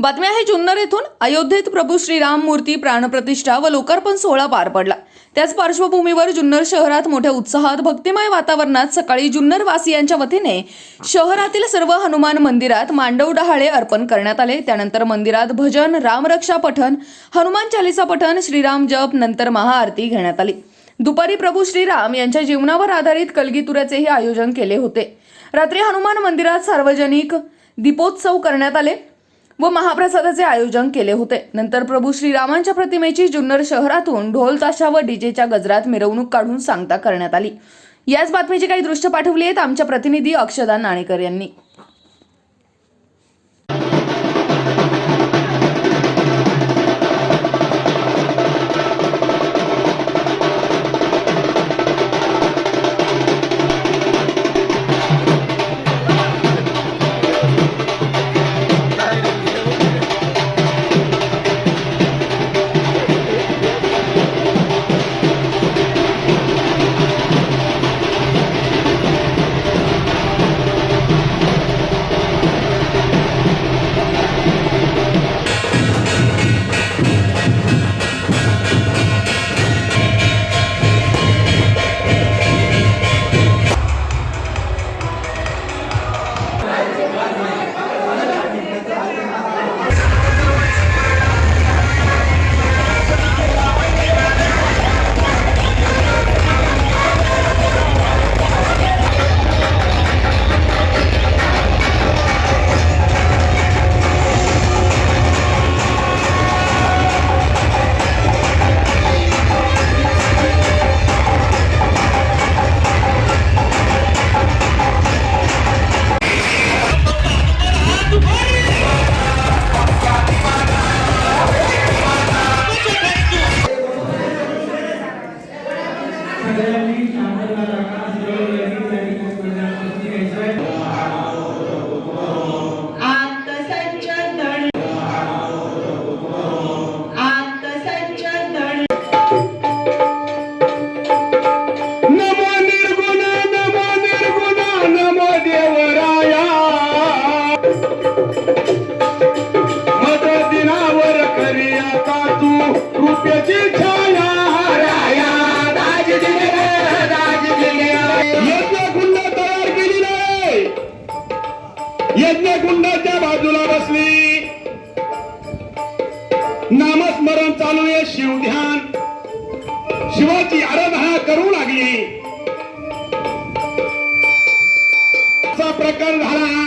बातमी आहे जुन्नर येथून अयोध्येत प्रभू श्रीराम मूर्ती प्राणप्रतिष्ठा व लोकार्पण सोहळा पार पडला. त्याच पार्श्वभूमीवर जुन्नर शहरात मोठ्या उत्साहात भक्तिमय वातावरणात सकाळी जुन्नर वासियांच्या वतीने शहरातील सर्व हनुमान मंदिरात मांडव डहाळे अर्पण करण्यात आले. त्यानंतर मंदिरात भजन रामरक्षा पठन हनुमान चालिसा पठन श्रीराम जप नंतर महाआरती घेण्यात आली. दुपारी प्रभू श्रीराम यांच्या जीवनावर आधारित कलगीतुऱ्याचेही आयोजन केले होते. रात्री हनुमान मंदिरात सार्वजनिक दीपोत्सव करण्यात आले. व महाप्रसादाचे आयोजन केले होते. नंतर प्रभू श्रीरामांच्या प्रतिमेची जुन्नर शहरातून ढोल ताशा व डीजेच्या गजरात मिरवणूक काढून सांगता करण्यात आली. याच बातमीची काही दृश्य पाठवली आहेत आमच्या प्रतिनिधी अक्षदा नाणेकर यांनी. यज्ञ बाजूला बसली. नामस्मरण चालू आहे शिवध्यान शिवाची आराधना करू लागली. असा प्रकार झाला.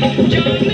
श्रीराम जानकी